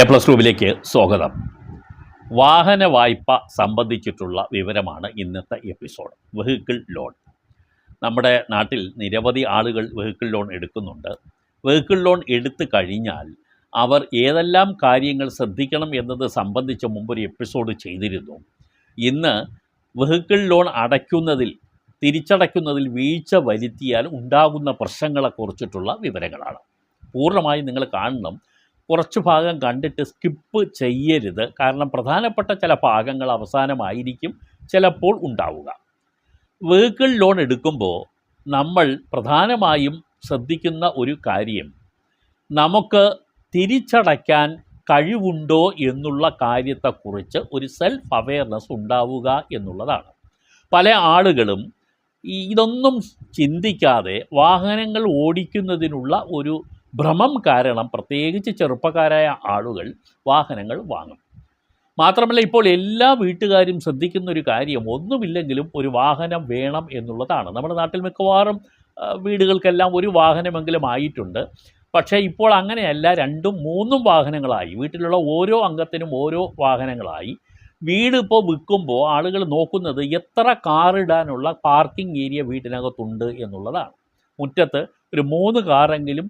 A plus റൂമിലേക്ക് സ്വാഗതം. വാഹന വായ്പ സംബന്ധിച്ചിട്ടുള്ള വിവരമാണ് ഇന്നത്തെ എപ്പിസോഡ് വെഹിക്കിൾ ലോൺ. നമ്മുടെ നാട്ടിൽ നിരവധി ആളുകൾ വെഹിക്കിൾ ലോൺ എടുക്കുന്നുണ്ട്. വെഹിക്കിൾ ലോൺ എടുത്തു കഴിഞ്ഞാൽ അവർ ഏതെല്ലാം കാര്യങ്ങൾ ശ്രദ്ധിക്കണം എന്നത് സംബന്ധിച്ച് മുമ്പൊരു എപ്പിസോഡ് ചെയ്തിരുന്നു. ഇന്ന് വെഹിക്കിൾ ലോൺ അടയ്ക്കുന്നതിൽ തിരിച്ചടയ്ക്കുന്നതിൽ വീഴ്ച വരുത്തിയാൽ ഉണ്ടാകുന്ന പ്രശ്നങ്ങളെക്കുറിച്ചിട്ടുള്ള വിവരങ്ങളാണ്. പൂർണമായും നിങ്ങൾ കാണണം. കുറച്ച് ഭാഗം കണ്ടിട്ട് സ്കിപ്പ് ചെയ്യരുത്. കാരണം പ്രധാനപ്പെട്ട ചില ഭാഗങ്ങൾ അവസാനമായിരിക്കും ചിലപ്പോൾ ഉണ്ടാവുക. വെഹിക്കിൾ ലോൺ എടുക്കുമ്പോൾ നമ്മൾ പ്രധാനമായും ശ്രദ്ധിക്കുന്ന ഒരു കാര്യം നമുക്ക് തിരിച്ചടയ്ക്കാൻ കഴിവുണ്ടോ എന്നുള്ള കാര്യത്തെക്കുറിച്ച് ഒരു സെൽഫ് അവെയർനെസ് ഉണ്ടാവുക എന്നുള്ളതാണ്. പല ആളുകളും ഇതൊന്നും ചിന്തിക്കാതെ വാഹനങ്ങൾ ഓടിക്കുന്നതിനുള്ള ഒരു ഭ്രമം കാരണം പ്രത്യേകിച്ച് ചെറുപ്പക്കാരായ ആളുകൾ വാഹനങ്ങൾ വാങ്ങും. മാത്രമല്ല ഇപ്പോൾ എല്ലാ വീട്ടുകാരും ശ്രദ്ധിക്കുന്ന ഒരു കാര്യം ഒന്നുമില്ലെങ്കിലും ഒരു വാഹനം വേണം എന്നുള്ളതാണ്. നമ്മുടെ നാട്ടിൽ മിക്കവാറും വീടുകൾക്കെല്ലാം ഒരു വാഹനമെങ്കിലും ആയിട്ടുണ്ട്. പക്ഷേ ഇപ്പോൾ അങ്ങനെയല്ല. രണ്ടും മൂന്നും വാഹനങ്ങളായി. വീട്ടിലുള്ള ഓരോ അംഗത്തിനും ഓരോ വാഹനങ്ങളായി. വീട് ഇപ്പോൾ വിൽക്കുമ്പോൾ ആളുകൾ നോക്കുന്നത് എത്ര കാറിടാനുള്ള പാർക്കിംഗ് ഏരിയ വീട്ടിനകത്തുണ്ട് എന്നുള്ളതാണ്. മുറ്റത്ത് ഒരു മൂന്ന് കാറെങ്കിലും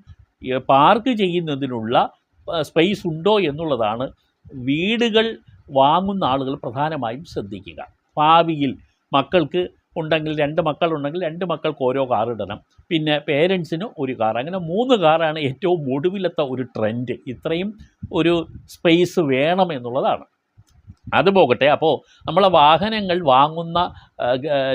പാർക്ക് ചെയ്യുന്നതിനുള്ള സ്പേസ് ഉണ്ടോ എന്നുള്ളതാണ് വീടുകൾ വാങ്ങുന്ന ആളുകൾ പ്രധാനമായും ശ്രദ്ധിക്കുക. ഭാവിയിൽ മക്കൾക്ക് ഉണ്ടെങ്കിൽ രണ്ട് മക്കളുണ്ടെങ്കിൽ രണ്ട് മക്കൾക്ക് ഓരോ കാർ ഇടണം. പിന്നെ പേരൻസിന് ഒരു കാർ അങ്ങനെ മൂന്ന് കാറാണ് ഏറ്റവും ഒടുവിലത്തെ ഒരു ട്രെൻഡ് ഇത്രയും ഒരു സ്പേസ് വേണം എന്നുള്ളതാണ്. അത് പോകട്ടെ. അപ്പോൾ നമ്മളെ വാഹനങ്ങൾ വാങ്ങുന്ന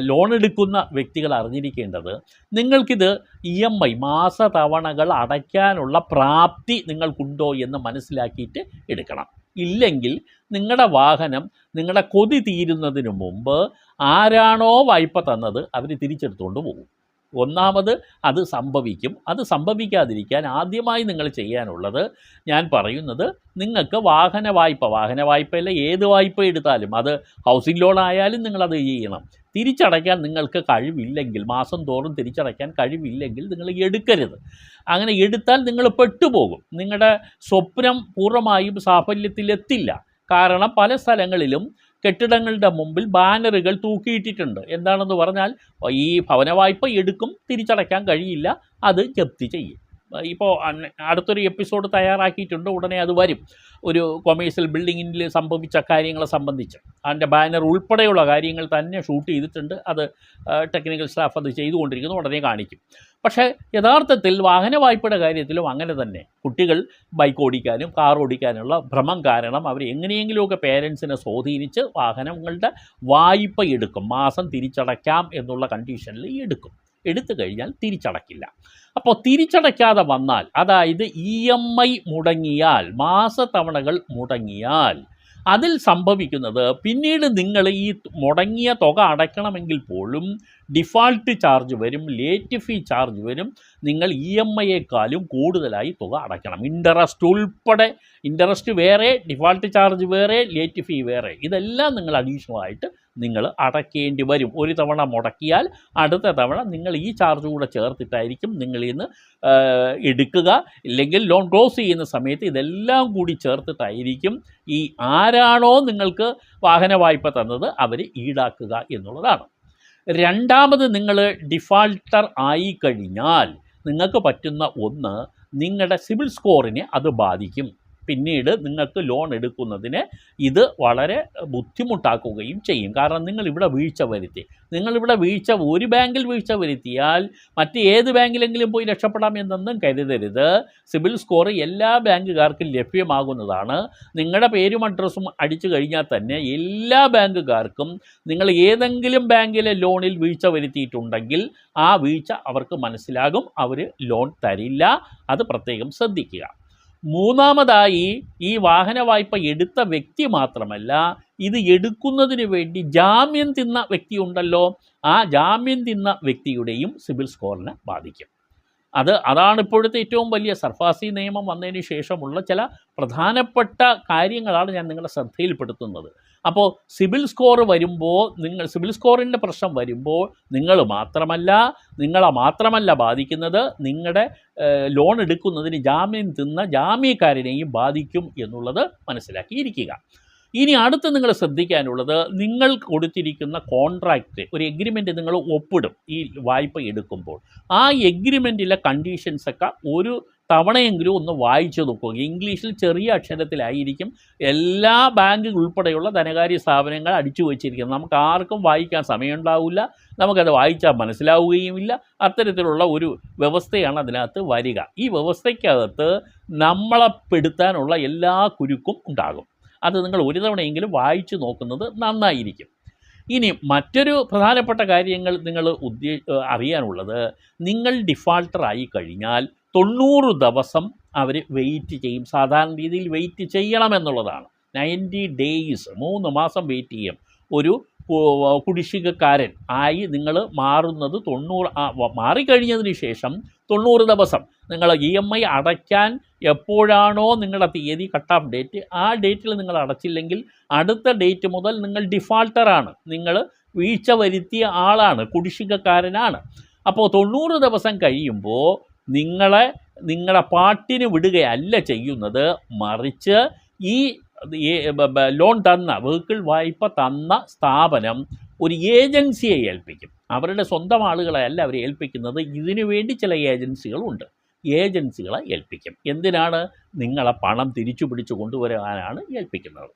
ലോൺ എടുക്കുന്ന വ്യക്തികൾ അറിഞ്ഞിരിക്കേണ്ടത് നിങ്ങൾക്കിത് ഇ എം ഐ മാസ തവണകൾ അടയ്ക്കാനുള്ള പ്രാപ്തി നിങ്ങൾക്കുണ്ടോ എന്ന് മനസ്സിലാക്കിയിട്ട് എടുക്കണം. ഇല്ലെങ്കിൽ നിങ്ങളുടെ വാഹനം നിങ്ങളുടെ കൊതി തീരുന്നതിന് മുമ്പ് ആരാണോ വായ്പ തന്നത് അവർ തിരിച്ചെടുത്തുകൊണ്ട് പോകും. ഒന്നാമത് അത് സംഭവിക്കും. അത് സംഭവിക്കാതിരിക്കാൻ ആദ്യമായി നിങ്ങൾ ചെയ്യാനുള്ളത് ഞാൻ പറയുന്നത് നിങ്ങൾക്ക് വാഹന വായ്പ വാഹന വായ്പയല്ല ഏത് വായ്പ എടുത്താലും അത് ഹൗസിംഗ് ലോൺ ആയാലും നിങ്ങളത് ചെയ്യണം. തിരിച്ചടയ്ക്കാൻ നിങ്ങൾക്ക് കഴിവില്ലെങ്കിൽ മാസം തോറും തിരിച്ചടയ്ക്കാൻ കഴിവില്ലെങ്കിൽ നിങ്ങൾ എടുക്കരുത്. അങ്ങനെ എടുത്താൽ നിങ്ങൾ പെട്ടുപോകും. നിങ്ങളുടെ സ്വപ്നം പൂർണമായും സാഫല്യത്തിലെത്തില്ല. കാരണം പല സ്ഥലങ്ങളിലും കെട്ടിടങ്ങളുടെ മുമ്പിൽ ബാനറുകൾ തൂക്കിയിട്ടിട്ടുണ്ട്. എന്താണെന്ന് പറഞ്ഞാൽ ഈ ഭവന വായ്പ എടുക്കും തിരിച്ചടയ്ക്കാൻ കഴിയില്ല അത് ജപ്തി ചെയ്യും. ഇപ്പോൾ അടുത്തൊരു എപ്പിസോഡ് തയ്യാറാക്കിയിട്ടുണ്ട് ഉടനെ അത് വരും. ഒരു കൊമേഴ്സ്യൽ ബിൽഡിങ്ങിൽ സംഭവിച്ച കാര്യങ്ങളെ സംബന്ധിച്ച്. അതിന്റെ ബാനർ ഉൾപ്പെടെയുള്ള കാര്യങ്ങൾ തന്നെ ഷൂട്ട് ചെയ്തിട്ടുണ്ട്. അത് ടെക്നിക്കൽ സ്റ്റാഫ് അത് ചെയ്തുകൊണ്ടിരിക്കുന്നു ഉടനെ കാണിക്കും. പക്ഷേ യഥാർത്ഥത്തിൽ വാഹന വായ്പയുടെ കാര്യത്തിലും അങ്ങനെ തന്നെ. കുട്ടികൾ ബൈക്ക് ഓടിക്കാനും കാർ ഓടിക്കാനുള്ള ഭ്രമം കാരണം അവർ എങ്ങനെയെങ്കിലുമൊക്കെ പേരൻസിനെ സ്വാധീനിച്ച് വാഹനങ്ങളുടെ വായ്പ എടുക്കും. മാസം തിരിച്ചടയ്ക്കാം എന്നുള്ള കണ്ടീഷനിൽ എടുക്കും. എടുത്തു കഴിഞ്ഞാൽ തിരിച്ചടക്കില്ല. അപ്പോൾ തിരിച്ചടയ്ക്കാതെ വന്നാൽ അതായത് ഇ എം ഐ മുടങ്ങിയാൽ മാസത്തവണകൾ മുടങ്ങിയാൽ അതിൽ സംഭവിക്കുന്നത് പിന്നീട് നിങ്ങൾ ഈ മുടങ്ങിയ തുക അടയ്ക്കണമെങ്കിൽ പോലും ഡിഫാൾട്ട് ചാർജ് വരും ലേറ്റ് ഫീ ചാർജ് വരും. നിങ്ങൾ ഇ എം ഐയേക്കാളും കൂടുതലായി തുക അടയ്ക്കണം. ഇൻട്രസ്റ്റ് ഉൾപ്പെടെ ഇൻട്രസ്റ്റ് വേറെ ഡിഫാൾട്ട് ചാർജ് വേറെ ലേറ്റ് ഫീ വേറെ. ഇതെല്ലാം നിങ്ങൾ അഡീഷണൽ ആയിട്ട് നിങ്ങൾ അടയ്ക്കേണ്ടി വരും. ഒരു തവണ മുടക്കിയാൽ അടുത്ത തവണ നിങ്ങൾ ഈ ചാർജ് കൂടെ ചേർത്തിട്ടായിരിക്കും നിങ്ങൾ ഇന്ന് എടുക്കുക. ഇല്ലെങ്കിൽ ലോൺ ക്ലോസ് ചെയ്യുന്ന സമയത്ത് ഇതെല്ലാം കൂടി ചേർത്തിട്ടായിരിക്കും ഈ ആരാണോ നിങ്ങൾക്ക് വാഹന വായ്പ തന്നത് അവർ ഈടാക്കുക എന്നുള്ളതാണ്. രണ്ടാമത് നിങ്ങൾ ഡിഫാൾട്ടർ ആയി കഴിഞ്ഞാൽ നിങ്ങൾക്ക് പറ്റുന്ന ഒന്ന് നിങ്ങളുടെ സിവിൽ സ്കോറിനെ അത് ബാധിക്കും. പിന്നീട് നിങ്ങൾക്ക് ലോൺ എടുക്കുന്നതിന് ഇത് വളരെ ബുദ്ധിമുട്ടാക്കുകയും ചെയ്യും. കാരണം നിങ്ങൾ ഇവിടെ വീഴ്ച വരുത്തി. നിങ്ങളിവിടെ വീഴ്ച ഒരു ബാങ്കിൽ വീഴ്ച വരുത്തിയാൽ മറ്റ് ഏത് ബാങ്കിലെങ്കിലും പോയി രക്ഷപ്പെടാം എന്നൊന്നും കരുതരുത്. സിബിൽ സ്കോർ എല്ലാ ബാങ്കുകാർക്കും ലഭ്യമാകുന്നതാണ്. നിങ്ങളുടെ പേരും അഡ്രസ്സും അടിച്ചു കഴിഞ്ഞാൽ തന്നെ എല്ലാ ബാങ്കുകാർക്കും നിങ്ങൾ ഏതെങ്കിലും ബാങ്കിലെ ലോണിൽ വീഴ്ച വരുത്തിയിട്ടുണ്ടെങ്കിൽ ആ വീഴ്ച അവർക്ക് മനസ്സിലാകും അവർ ലോൺ തരില്ല. അത് പ്രത്യേകം ശ്രദ്ധിക്കുക. മൂന്നാമതായി ഈ വാഹന വായ്പ എടുത്ത വ്യക്തി മാത്രമല്ല ഇത് എടുക്കുന്നതിന് വേണ്ടി ജാമ്യം തിന്ന വ്യക്തിയുണ്ടല്ലോ. ആ ജാമ്യം തിന്ന വ്യക്തിയുടെയും സിവിൽ സ്കോറിനെ ബാധിക്കും. അത് അതാണ് ഇപ്പോഴത്തെ ഏറ്റവും വലിയ സർഫാസി നിയമം വന്നതിന് ശേഷമുള്ള ചില പ്രധാനപ്പെട്ട കാര്യങ്ങളാണ് ഞാൻ നിങ്ങളുടെ ശ്രദ്ധയിൽപ്പെടുത്തുന്നത്. അപ്പോൾ സിബിൽ സ്കോർ വരുമ്പോൾ നിങ്ങൾ സിബിൽ സ്കോറിന്റെ പ്രശ്നം വരുമ്പോൾ നിങ്ങൾ മാത്രമല്ല നിങ്ങളെ മാത്രമല്ല ബാധിക്കുന്നത് നിങ്ങളുടെ ലോൺ എടുക്കുന്നതിന് ജാമ്യം തിന്ന ജാമ്യക്കാരനെയും ബാധിക്കും എന്നുള്ളത് മനസ്സിലാക്കിയിരിക്കുക. ഇനി അടുത്ത് നിങ്ങൾ ശ്രദ്ധിക്കാനുള്ളത് നിങ്ങൾ കൊടുത്തിരിക്കുന്ന കോൺട്രാക്റ്റ് ഒരു എഗ്രിമെന്റ് നിങ്ങൾ ഒപ്പിടും ഈ വായ്പ എടുക്കുമ്പോൾ. ആ എഗ്രിമെന്റിലെ കണ്ടീഷൻസൊക്കെ ഒരു തവണയെങ്കിലും ഒന്ന് വായിച്ചു നോക്കുക. ഇംഗ്ലീഷിൽ ചെറിയ അക്ഷരത്തിലായിരിക്കും എല്ലാ ബാങ്ക് ഉൾപ്പെടെയുള്ള ധനകാര്യ സ്ഥാപനങ്ങൾ അടിച്ചു വച്ചിരിക്കുന്നത്. നമുക്ക് ആർക്കും വായിക്കാൻ സമയമുണ്ടാവില്ല. നമുക്കത് വായിച്ചാൽ മനസ്സിലാവുകയുമില്ല. അത്തരത്തിലുള്ള ഒരു വ്യവസ്ഥയാണ് അതിനകത്ത് വരിക. ഈ വ്യവസ്ഥയ്ക്കകത്ത് നമ്മളെ പെടുത്താനുള്ള എല്ലാ കുരുക്കും ഉണ്ടാകും. അത് നിങ്ങൾ ഒരു തവണയെങ്കിലും വായിച്ചു നോക്കുന്നത് നന്നായിരിക്കും. ഇനി മറ്റൊരു പ്രധാനപ്പെട്ട കാര്യങ്ങൾ നിങ്ങൾ ഉദ്ദേ അറിയാനുള്ളത് നിങ്ങൾ ഡിഫാൾട്ടറായി കഴിഞ്ഞാൽ തൊണ്ണൂറ് ദിവസം അവർ വെയിറ്റ് ചെയ്യും. സാധാരണ രീതിയിൽ വെയിറ്റ് ചെയ്യണമെന്നുള്ളതാണ് നയന്റി ഡേയ്സ് മൂന്ന് മാസം വെയിറ്റ് ചെയ്യും. ഒരു കുടിശ്ശികക്കാരൻ ആയി നിങ്ങൾ മാറുന്നത് തൊണ്ണൂറ് മാറിക്കഴിഞ്ഞതിന് ശേഷം തൊണ്ണൂറ് ദിവസം. നിങ്ങൾ ഇ എം ഐ അടയ്ക്കാൻ എപ്പോഴാണോ നിങ്ങളുടെ തീയതി കട്ട് ഓഫ് ഡേറ്റ് ആ ഡേറ്റിൽ നിങ്ങൾ അടച്ചില്ലെങ്കിൽ അടുത്ത ഡേറ്റ് മുതൽ നിങ്ങൾ ഡിഫാൾട്ടറാണ് നിങ്ങൾ വീഴ്ച വരുത്തിയ ആളാണ് കുടിശ്ശികക്കാരനാണ്. അപ്പോൾ തൊണ്ണൂറ് ദിവസം കഴിയുമ്പോൾ നിങ്ങളെ നിങ്ങളുടെ പാട്ടിന് വിടുകയല്ല ചെയ്യുന്നത്. മറിച്ച് ഈ ലോൺ തന്ന വെഹിക്കിൾ വായ്പ തന്ന സ്ഥാപനം ഒരു ഏജൻസിയെ ഏൽപ്പിക്കും. അവരുടെ സ്വന്തം ആളുകളെയല്ല അവരെ ഏൽപ്പിക്കുന്നത്. ഇതിനു വേണ്ടി ചില ഏജൻസികളുണ്ട്. ഏജൻസികളെ ഏൽപ്പിക്കും. എന്തിനാണ്? നിങ്ങളെ പണം തിരിച്ചു പിടിച്ചു കൊണ്ടുവരാനാണ് ഏൽപ്പിക്കുന്നത്.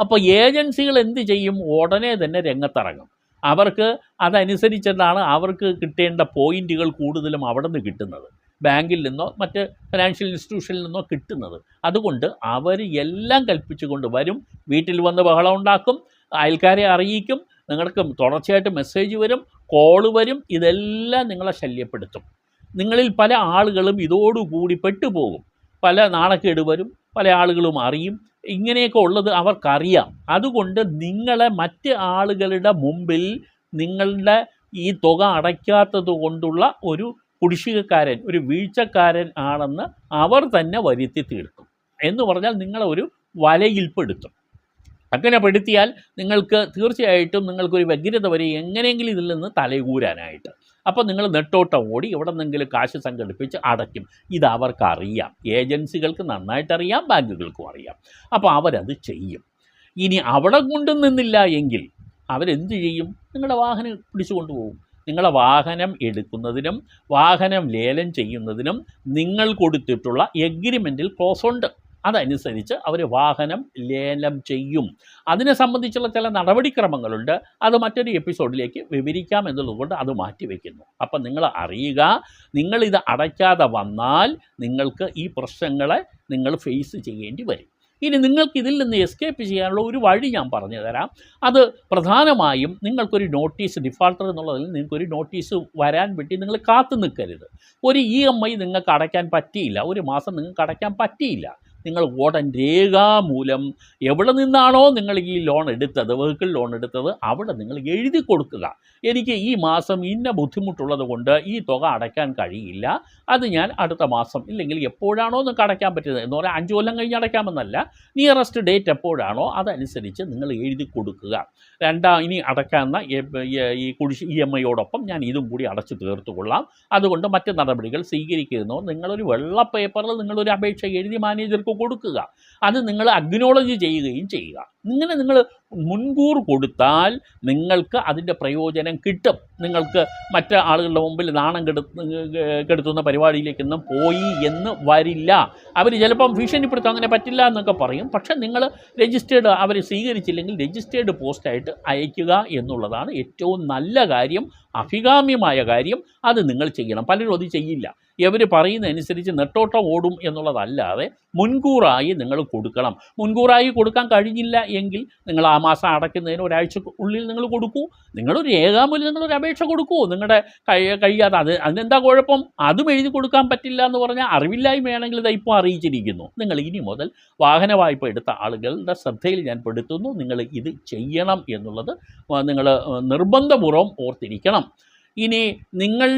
അപ്പോൾ ഏജൻസികൾ എന്ത് ചെയ്യും? ഉടനെ തന്നെ രംഗത്തിറങ്ങും. അവർക്ക് അതനുസരിച്ചിട്ടാണ് അവർക്ക് കിട്ടേണ്ട പോയിന്റുകൾ കൂടുതലും അവിടെ നിന്ന് കിട്ടുന്നത്. ബാങ്കിൽ നിന്നോ മറ്റ് ഫിനാൻഷ്യൽ ഇൻസ്റ്റിറ്റ്യൂഷനിൽ നിന്നോ കിട്ടുന്നത്. അതുകൊണ്ട് അവർ എല്ലാം കൽപ്പിച്ചുകൊണ്ട് വരും. വീട്ടിൽ വന്ന് ബഹളം ഉണ്ടാക്കും. അയൽക്കാരെ അറിയിക്കും. നിങ്ങൾക്ക് തുടർച്ചയായിട്ട് മെസ്സേജ് വരും. കോൾ വരും. ഇതെല്ലാം നിങ്ങളെ ശല്യപ്പെടുത്തും. നിങ്ങളിൽ പല ആളുകളും ഇതോടുകൂടി പെട്ടുപോകും. പല നാണക്കേട് വരും. പല ആളുകളും അറിയും. ഇങ്ങനെയൊക്കെ ഉള്ളത് അവർക്കറിയാം. അതുകൊണ്ട് നിങ്ങളെ മറ്റ് ആളുകളുടെ മുമ്പിൽ നിങ്ങളുടെ ഈ തുക അടയ്ക്കാത്തത് കൊണ്ടുള്ള ഒരു കുടിശ്ശികക്കാരൻ ഒരു വീഴ്ചക്കാരൻ ആണെന്ന് അവർ തന്നെ വരുത്തി തീർക്കും. എന്ന് പറഞ്ഞാൽ നിങ്ങളെ ഒരു വലയിൽപ്പെടുത്തും. അങ്ങനെ പെടുത്തിയാൽ നിങ്ങൾക്ക് തീർച്ചയായിട്ടും നിങ്ങൾക്കൊരു വ്യഗ്രത വരെ എങ്ങനെയെങ്കിലും ഇതിൽ നിന്ന് തലകൂരാനായിട്ട്. അപ്പോൾ നിങ്ങൾ നെട്ടോട്ടം ഓടി എവിടെ നിന്നെങ്കിലും കാശ് സംഘടിപ്പിച്ച് അടയ്ക്കും. ഇത് അവർക്കറിയാം. ഏജൻസികൾക്ക് നന്നായിട്ടറിയാം ബാങ്കുകൾക്കും അറിയാം. അപ്പോൾ അവരത് ചെയ്യും. ഇനി അവിടെ കൊണ്ടു നിന്നില്ല എങ്കിൽ അവരെന്ത് ചെയ്യും? നിങ്ങളുടെ വാഹനം പിടിച്ചു കൊണ്ടുപോകും നിങ്ങളെ വാഹനം എടുക്കുന്നതിനും വാഹനം ലേലം ചെയ്യുന്നതിനും നിങ്ങൾ കൊടുത്തിട്ടുള്ള എഗ്രിമെന്റിൽ ക്ലോസ് ഉണ്ട്. അതനുസരിച്ച് അവർ വാഹനം ലേലം ചെയ്യും. അതിനെ സംബന്ധിച്ചുള്ള ചില നടപടിക്രമങ്ങളുണ്ട്. അത് മറ്റൊരു എപ്പിസോഡിലേക്ക് വിവരിക്കാം എന്നുള്ളതുകൊണ്ട് അത് മാറ്റിവെക്കുന്നു അപ്പം നിങ്ങൾ അറിയുക നിങ്ങളിത് അടയ്ക്കാതെ വന്നാൽ നിങ്ങൾക്ക് ഈ പ്രശ്നങ്ങളെ നിങ്ങൾ ഫേസ് ചെയ്യേണ്ടി വരും. ഇനി നിങ്ങൾക്ക് ഇതിൽ നിന്ന് എസ്കേപ്പ് ചെയ്യാനുള്ള ഒരു വഴി ഞാൻ പറഞ്ഞു തരാം. അത് പ്രധാനമായും നിങ്ങൾക്കൊരു നോട്ടീസ് ഡിഫാൾട്ടർ എന്നുള്ളതിൽ നിങ്ങൾക്കൊരു നോട്ടീസ് വരാൻ വേണ്ടി നിങ്ങൾ കാത്തു നിൽക്കരുത്. ഒരു ഇ എം ഐ നിങ്ങൾക്ക് അടയ്ക്കാൻ പറ്റിയില്ല. ഒരു മാസം നിങ്ങൾക്ക് അടയ്ക്കാൻ പറ്റിയില്ല. നിങ്ങൾ ഉടൻ രേഖാമൂലം എവിടെ നിന്നാണോ നിങ്ങൾ ഈ ലോൺ എടുത്തത് വെഹിക്കിൾ ലോൺ എടുത്തത് അവിടെ നിങ്ങൾ എഴുതി കൊടുക്കുക. എനിക്ക് ഈ മാസം ഇന്ന ബുദ്ധിമുട്ടുള്ളത് കൊണ്ട് ഈ തുക അടയ്ക്കാൻ കഴിയില്ല. അത് ഞാൻ അടുത്ത മാസം ഇല്ലെങ്കിൽ എപ്പോഴാണോ നിങ്ങൾക്ക് അടയ്ക്കാൻ പറ്റുന്നത്? എന്ന് പറഞ്ഞാൽ അഞ്ച് കൊല്ലം കഴിഞ്ഞ് അടയ്ക്കാമെന്നല്ല. നിയറസ്റ്റ് ഡേറ്റ് എപ്പോഴാണോ അതനുസരിച്ച് നിങ്ങൾ എഴുതി കൊടുക്കുക. രണ്ടാം ഇനി അടയ്ക്കാവുന്ന ഈ കുടിശ്ശി ഇ എം ഐയോടൊപ്പം ഞാൻ ഇതും കൂടി അടച്ചു തീർത്തുകൊള്ളാം. അതുകൊണ്ട് മറ്റ് നടപടികൾ സ്വീകരിക്കുന്നു നിങ്ങളൊരു വെള്ള പേപ്പറിൽ നിങ്ങളൊരു അപേക്ഷ എഴുതി മാനേജർക്ക് കൊടുക്കുക. അത് നിങ്ങൾ അഗ്നോളജ് ചെയ്യുകയും ചെയ്യുക. ഇങ്ങനെ നിങ്ങൾ മുൻകൂർ കൊടുത്താൽ നിങ്ങൾക്ക് അതിന്റെ പ്രയോജനം കിട്ടും. നിങ്ങൾക്ക് മറ്റ് ആളുകളുടെ മുമ്പിൽ നാണം കെടുത്ത് കെടുത്തുന്ന പരിപാടിയിലേക്കൊന്നും പോയി എന്ന് വരില്ല. അവർ ചിലപ്പം ഭീഷണിപ്പെടുത്തും അങ്ങനെ പറ്റില്ല എന്നൊക്കെ പറയും. പക്ഷേ നിങ്ങൾ രജിസ്റ്റേർഡ് അവർ സ്വീകരിച്ചില്ലെങ്കിൽ രജിസ്റ്റേർഡ് പോസ്റ്റായിട്ട് അയക്കുക എന്നുള്ളതാണ് ഏറ്റവും നല്ല കാര്യം അഭികാമ്യമായ കാര്യം. അത് നിങ്ങൾ ചെയ്യണം. പലരും അത് ചെയ്യില്ല. ഇവർ പറയുന്നതനുസരിച്ച് നെട്ടോട്ടം ഓടും എന്നുള്ളതല്ലാതെ മുൻകൂറായി നിങ്ങൾ കൊടുക്കണം. മുൻകൂറായി കൊടുക്കാൻ കഴിഞ്ഞില്ല എങ്കിൽ നിങ്ങൾ ആ മാസം അടയ്ക്കുന്നതിന് ഒരാഴ്ച ഉള്ളിൽ നിങ്ങൾ കൊടുക്കൂ. നിങ്ങളൊരു രേഖാമൂലം നിങ്ങളൊരു അപേക്ഷ കൊടുക്കൂ. നിങ്ങളുടെ കൈ കഴിയാതെ അത് അതിനെന്താ കുഴപ്പം? അതും എഴുതി കൊടുക്കാൻ പറ്റില്ല എന്ന് പറഞ്ഞാൽ അറിവില്ലായ്മയാണെങ്കിൽ ഇത് ഇപ്പോൾ അറിയിച്ചിരിക്കുന്നു. നിങ്ങൾ ഇനി മുതൽ വാഹന വായ്പ എടുത്ത ആളുകളുടെ ശ്രദ്ധയിൽ ഞാൻ പെടുത്തുന്നു. നിങ്ങൾ ഇത് ചെയ്യണം എന്നുള്ളത് നിങ്ങൾ നിർബന്ധപൂർവം ഓർത്തിരിക്കണം. ഇനി നിങ്ങൾ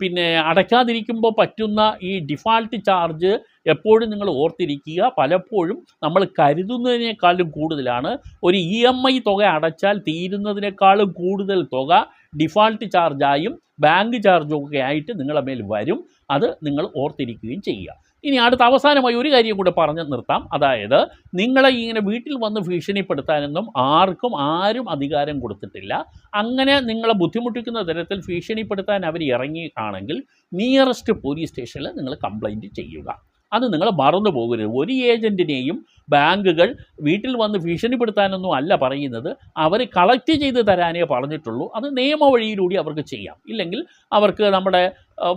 പിന്നെ അടയ്ക്കാതിരിക്കുമ്പോൾ പറ്റുന്ന ഈ ഡിഫാൾട്ട് ചാർജ് എപ്പോഴും നിങ്ങൾ ഓർത്തിരിക്കുക. പലപ്പോഴും നമ്മൾ കരുതുന്നതിനേക്കാളും കൂടുതലാണ്. ഒരു ഇ എം ഐ തുക അടച്ചാൽ തീരുന്നതിനേക്കാളും കൂടുതൽ തുക ഡിഫാൾട്ട് ചാർജായും ബാങ്ക് ചാർജും ഒക്കെ ആയിട്ട് നിങ്ങളുടെ മേൽ വരും. അത് നിങ്ങൾ ഓർത്തിരിക്കുകയും ചെയ്യുക. ഇനി അടുത്ത അവസാനമായി ഒരു കാര്യം കൂടെ പറഞ്ഞ് നിർത്താം. അതായത് നിങ്ങളെ ഇങ്ങനെ വീട്ടിൽ വന്ന് ഭീഷണിപ്പെടുത്താനൊന്നും ആർക്കും ആരും അധികാരം കൊടുത്തിട്ടില്ല. അങ്ങനെ നിങ്ങളെ ബുദ്ധിമുട്ടിക്കുന്ന തരത്തിൽ ഭീഷണിപ്പെടുത്താൻ അവർ ഇറങ്ങിയാണെങ്കിൽ നിയറസ്റ്റ് പോലീസ് സ്റ്റേഷനിൽ നിങ്ങൾ കംപ്ലൈന്റ് ചെയ്യുക. അത് നിങ്ങൾ മറന്നു പോകരുത്. ഒരു ഏജന്റിനെയും ബാങ്കുകൾ വീട്ടിൽ വന്ന് ഭീഷണിപ്പെടുത്താനൊന്നും അല്ല പറയുന്നത്. അവർ കളക്ട് ചെയ്ത് തരാനേ പറഞ്ഞിട്ടുള്ളൂ. അത് നിയമവഴിയിലൂടെ അവർക്ക് ചെയ്യാം. ഇല്ലെങ്കിൽ അവർക്ക് നമ്മുടെ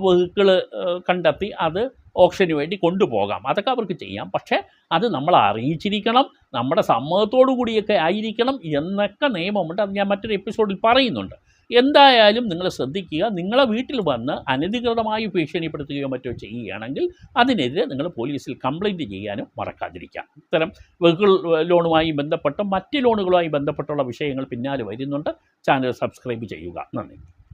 വെഹിക്കിൾ കണ്ടെത്തി അത് ഓപ്ഷന് വേണ്ടി കൊണ്ടുപോകാം. അതൊക്കെ അവർക്ക് ചെയ്യാം. പക്ഷേ അത് നമ്മൾ അറിയിച്ചിരിക്കണം നമ്മുടെ സമ്മതത്തോടു കൂടിയൊക്കെ ആയിരിക്കണം എന്നൊക്കെ നിയമമുണ്ട്. അത് ഞാൻ മറ്റൊരു എപ്പിസോഡിൽ പറയുന്നുണ്ട്. എന്തായാലും നിങ്ങൾ ശ്രദ്ധിക്കുക നിങ്ങളെ വീട്ടിൽ വന്ന് അനധികൃതമായി ഭീഷണിപ്പെടുത്തുകയോ മറ്റോ ചെയ്യുകയാണെങ്കിൽ അതിനെതിരെ നിങ്ങൾ പോലീസിൽ കംപ്ലൈന്റ് ചെയ്യാനും മറക്കാതിരിക്കാം. ഇത്തരം വെഹിക്കിൾ ലോണുമായി ബന്ധപ്പെട്ട മറ്റ് ലോണുകളുമായി ബന്ധപ്പെട്ടുള്ള വിഷയങ്ങൾ പിന്നാലെ വരുന്നുണ്ട്. ചാനൽ സബ്സ്ക്രൈബ് ചെയ്യുക. നന്ദി.